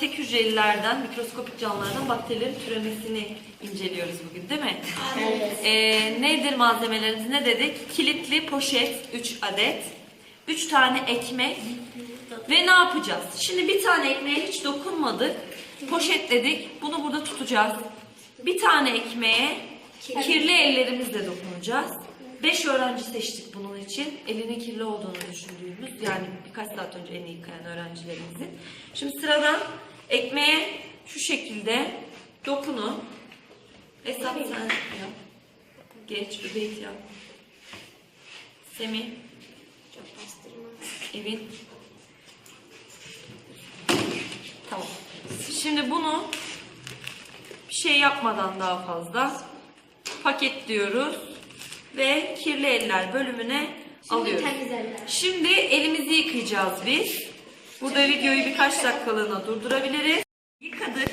tek hücrelilerden, mikroskopik canlılardan bakterilerin türemesini inceliyoruz bugün değil mi? Evet. Ee, nedir malzemelerimiz ne dedik? Kilitli poşet 3 adet. 3 tane ekmek. Ve ne yapacağız? Şimdi bir tane ekmeğe hiç dokunmadık. Poşetledik. Bunu burada tutacağız. Bir tane ekmeğe kirli ellerimizle dokunacağız. 5 öğrenci seçtik bunun için. Elinin kirli olduğunu düşündüğümüz yani birkaç saat önce elini yıkayan öğrencilerimizin. Şimdi sıradan ekmeğe şu şekilde dokunun. Esat sen yap. Geç Übeyt yap. Semih, Çok bastırma. Evin. Tamam. Şimdi bunu bir şey yapmadan daha fazla paketliyoruz ve kirli eller bölümüne Şimdi alıyoruz. temiz eller. Şimdi elimizi yıkayacağız biz. Burada videoyu birkaç dakikalığına durdurabiliriz. Yıkadık.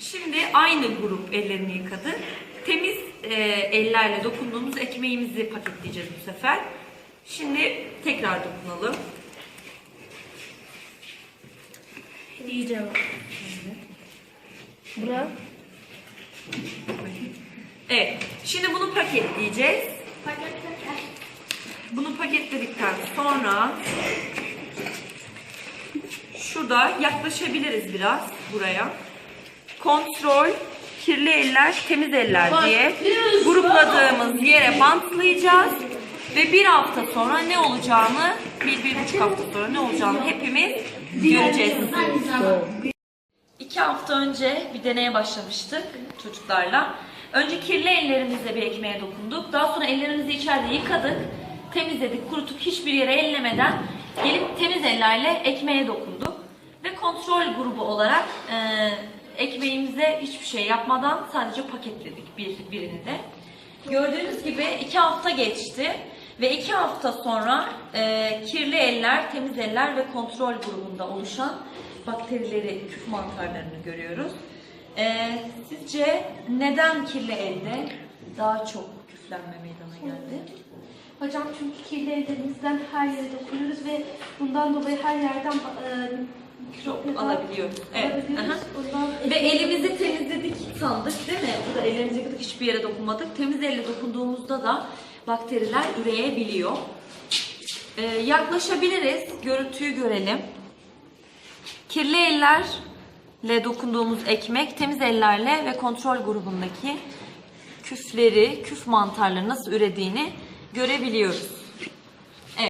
Şimdi aynı grup ellerini yıkadı. Temiz e, ellerle dokunduğumuz ekmeğimizi paketleyeceğiz bu sefer. Şimdi tekrar dokunalım. İyice bak. Bura. Evet. Şimdi bunu paketleyeceğiz. Bunu paketledikten sonra şurada yaklaşabiliriz biraz buraya. Kontrol, kirli eller, temiz eller diye grupladığımız yere bantlayacağız. Ve bir hafta sonra ne olacağını, bir, bir buçuk hafta sonra ne olacağını hepimiz göreceğiz. İki hafta önce bir deneye başlamıştık çocuklarla. Önce kirli ellerimizle bir ekmeğe dokunduk. Daha sonra ellerimizi içeride yıkadık, temizledik, kurutup hiçbir yere ellemeden gelip temiz ellerle ekmeğe dokunduk. Ve kontrol grubu olarak e, ekmeğimize hiçbir şey yapmadan sadece paketledik bir, birini de. Gördüğünüz gibi iki hafta geçti ve iki hafta sonra e, kirli eller, temiz eller ve kontrol grubunda oluşan bakterileri, küf mantarlarını görüyoruz. E, sizce neden kirli elde daha çok küflenme meydana geldi? Hocam çünkü kirli ellerimizden her yere dokunuyoruz ve bundan dolayı her yerden e, mikrop da Alabiliyoruz. Evet. alabiliyoruz. aha. Ondan Ve elimizi temizledik sandık değil mi? Burada ellerimizi yıkadık hiçbir yere dokunmadık. Temiz elle dokunduğumuzda da bakteriler üreyebiliyor. Ee, yaklaşabiliriz. Görüntüyü görelim. Kirli ellerle dokunduğumuz ekmek temiz ellerle ve kontrol grubundaki küfleri, küf mantarları nasıl ürediğini görebiliyoruz.